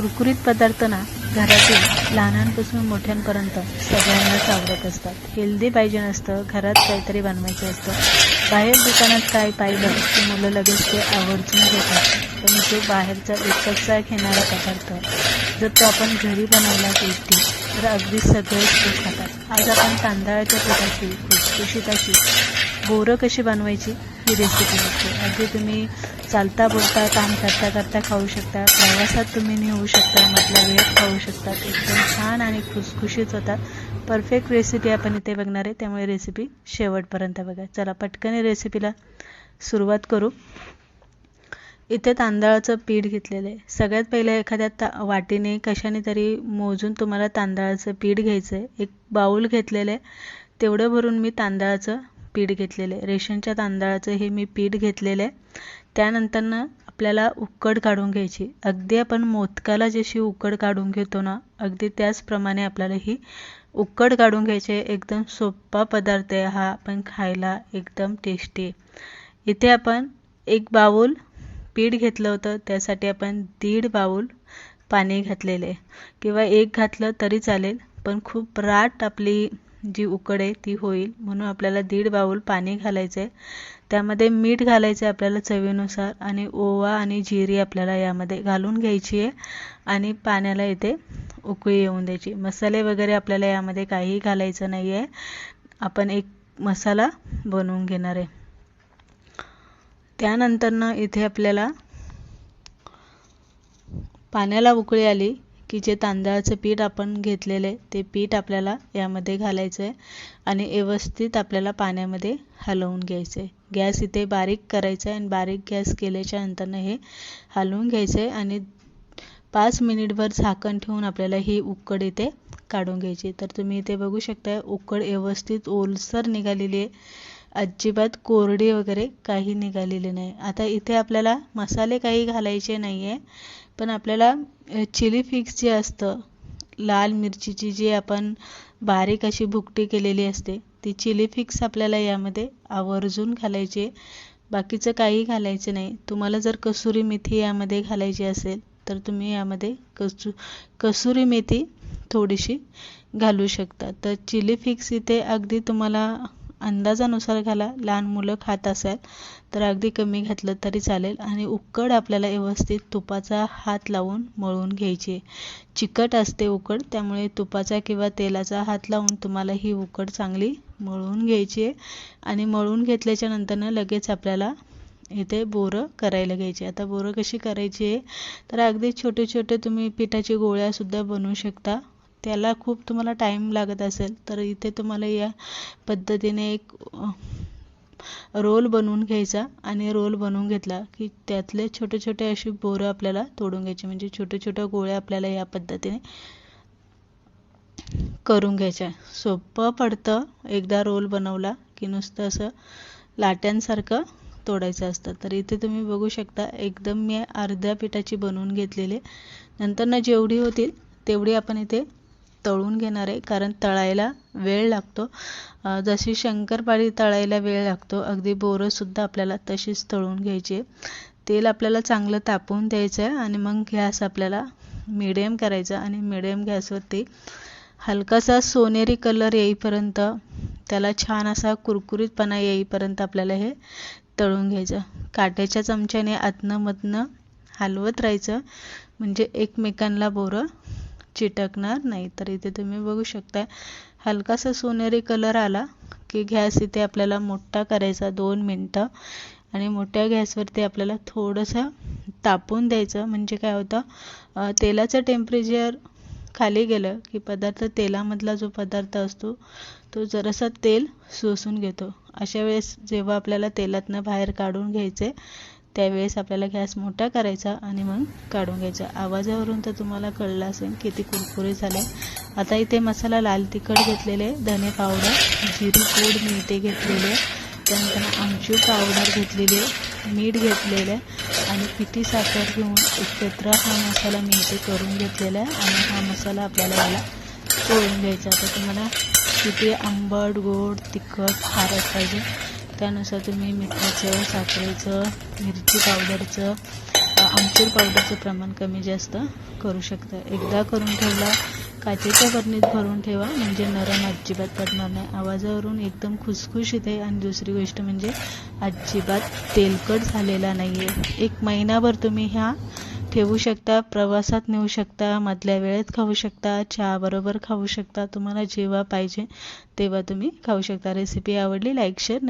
कुरकुरीत पदार्थ ना घरातील लहानांपासून मोठ्यांपर्यंत सगळ्यांनाच आवडत असतात. हेल्दी पाहिजे नसतं घरात काहीतरी बनवायचं असतं. बाहेर दुकानात काय पाहिलं की मुलं लगेच ते आवर्जून घेतात. पण जो बाहेरचा विकतचा घेणारा पदार्थ जर तो आपण घरी बनवला टेस्टी तर अगदी सगळेच ते खातात. आज आपण तांदळाच्या पिठाची खुशखुशीत अशी बोरं कशी बनवायची ही रेसिपी बघतो. अगदी तुम्ही चालता बोलता काम करता करता खाऊ शकता प्रवासात तुम्ही नेऊ शकता मधल्या वेळेत खाऊ शकता एकदम छान आणि खुसखुशीत होतात. परफेक्ट रेसिपी आपण इथे बघणार आहे. त्यामुळे रेसिपी शेवटपर्यंत बघा. चला पटकन रेसिपीला सुरुवात करू. इथे तांदळाचं पीठ घेतलेलं आहे. सगळ्यात पहिलं एखाद्या ता वाटीने कशाने तरी मोजून तुम्हाला तांदळाचं पीठ घ्यायचं आहे एक बाऊल घेतलेलं आहे. तेवढं भरून मी तांदळाचं पीठ घेतलेलं आहे. रेशनच्या तांदळाचं हे मी पीठ घेतलेलं आहे. त्यानंतरनं आपल्याला उकड काढून घ्यायची. अगदी आपण मोदकाला जशी उकड काढून घेतो ना अगदी त्याचप्रमाणे आपल्याला ही उकड काढून घ्यायची एकदम सोपा पदार्थ आहे हा. आपण खायला एकदम टेस्टी आहे. इथे आपण एक बाऊल पीठ घेतलं होतं. त्यासाठी आपण दीड बाऊल पाणी घातलेले आहे. किंवा एक घातलं तरी चालेल. पण खूप राट आपली जी उकडे ती होईल म्हणून आपल्याला दीड बाऊल पाणी घालायचं आहे त्यामध्ये मीठ घालायचं आहे आपल्याला चवीनुसार आणि ओवा आणि जिरी आपल्याला यामध्ये घालून घ्यायची आहे आणि पाण्याला इथे उकळी येऊन द्यायची. मसाले वगैरे आपल्याला यामध्ये काहीही घालायचं नाही आहे आपण एक मसाला बनवून घेणार आहे. त्यानंतरनं इथे आपल्याला पाण्याला उकळी आली की जे तांदळाचं पीठ आपण घेतलेलं आहे ते पीठ आपल्याला यामध्ये घालायचं आहे आणि व्यवस्थित आपल्याला पाण्यामध्ये हलवून घ्यायचं आहे. गॅस इथे बारीक करायचा आहे आणि बारीक गॅस केल्याच्या नंतरनं हे हलवून घ्यायचं आहे आणि पाच मिनिटभर झाकण ठेवून आपल्याला ही उकड इथे काढून घ्यायची तर तुम्ही इथे बघू शकता उकड व्यवस्थित ओलसर निघालेली आहे. अजिबात कोरडी वगैरे काही निघालेली नाही. आता इथे आपल्याला मसाले काही घालायचे नाही आहे पण आपल्याला चिली फिक्स जे असतं लाल मिरचीची जी आपण बारीक अशी भुकटी केलेली असते ती चिली फिक्स आपल्याला यामध्ये आवर्जून घालायची. आहे बाकीचं काही घालायचं नाही. तुम्हाला जर कसुरी मेथी यामध्ये घालायची असेल तर तुम्ही यामध्ये कसू कसुरी मेथी थोडीशी घालू शकता. तर चिली फिक्स इथे अगदी तुम्हाला अंदाजानुसार घाला. लहान मुलं खात असाल तर अगदी कमी घातलं तरी चालेल आणि उकड आपल्याला व्यवस्थित तुपाचा हात लावून मळून घ्यायची. चिकट असते उकड त्यामुळे तुपाचा किंवा तेलाचा हात लावून तुम्हाला ही उकड चांगली मळून घ्यायची आहे. आणि मळून घेतल्याच्या नंतरनं लगेच आपल्याला इथे बोरं करायला घ्यायची. आता बोरं कशी करायची आहे? तर अगदी छोटे छोटे तुम्ही पिठाची गोळ्यासुद्धा बनवू शकता. त्याला खूप तुम्हाला टाईम लागत असेल तर इथे तुम्हाला या पद्धतीने एक रोल बनवून घ्यायचा आणि रोल बनवून घेतला की त्यातले छोटे छोटे अशी बोरं आपल्याला तोडून घ्यायची. म्हणजे छोट्या छोट्या गोळ्या आपल्याला या पद्धतीने करून घ्यायच्या सोपं पडतं. एकदा रोल बनवला की नुसतं असं लाट्यांसारखं तोडायचं असतं. तर इथे तुम्ही बघू शकता एकदम मी अर्ध्या पिठाची बनवून घेतलेली. नंतर ना जेवढी होतील तेवढी आपण इथे तळून घेणार आहे कारण तळायला वेळ लागतो. जशी शंकरपाळी तळायला वेळ लागतो अगदी बोरंसुद्धा आपल्याला तशीच तळून घ्यायची आहे. तेल आपल्याला चांगलं तापवून द्यायचं आहे आणि मग गॅस आपल्याला मिडियम करायचा आणि मिडियम गॅसवरती हलकासा सोनेरी कलर येईपर्यंत त्याला छान असा कुरकुरीतपणा येईपर्यंत आपल्याला हे तळून घ्यायचं काट्याच्या चमच्याने आतनं मधनं हलवत राहायचं म्हणजे एकमेकांना बोरं चिटकणार नाही. तर इथे तुम्ही बघू शकता हलकासा सोनेरी कलर आला की गॅस इथे आपल्याला मोठा करायचा दोन मिनटं. आणि मोठ्या गॅसवरती आपल्याला थोडंसं तापून द्यायचं. म्हणजे काय होतं तेलाचं टेम्परेचर खाली गेलं की पदार्थ तेलामधला जो पदार्थ असतो तो जरासा तेल शोषून घेतो. अशा वेळेस जेव्हा आपल्याला तेलातनं बाहेर काढून घ्यायचे त्यावेळेस आपल्याला गॅस मोठा करायचा आणि मग काढून घ्यायचा. आवाजावरून तर तुम्हाला कळलं असेल किती कुरकुरी झाले आता इथे मसाला लाल तिखट घेतलेले धने पावडर जिरी पूड मिठे घेतलेले त्यानंतर आमचूर पावडर घेतलेली मीठ घेतलेलं आहे आणि पिठी साखर घेऊन एकत्र हा मसाला मी इथे करून घेतलेला आहे आणि हा मसाला आपल्याला याला तोडून घ्यायचा. तर तुम्हाला किती आंबट गोड तिखट खारट पाहिजे. त्यानुसार तुम्ही मिठाचं साखरेचं मिरची पावडरचं आमचूर पावडरचं प्रमाण कमी जास्त करू शकता. एकदा करून ठेवला काचेच्या बरणीत भरून ठेवा म्हणजे नरम अजिबात पडणार नाही. आवाजावरून एकदम खुसखुशीत आहे आणि दुसरी गोष्ट म्हणजे अजिबात तेलकट झालेला नाही आहे एक महिनाभर तुम्ही ह्या ठेवू शकता प्रवासात नेऊ शकता मधल्या वेळेत खाऊ शकता चहाबरोबर खाऊ शकता. तुम्हाला जेव्हा पाहिजे तेव्हा तुम्ही खाऊ शकता. रेसिपी आवडली लाईक शेअर नक्की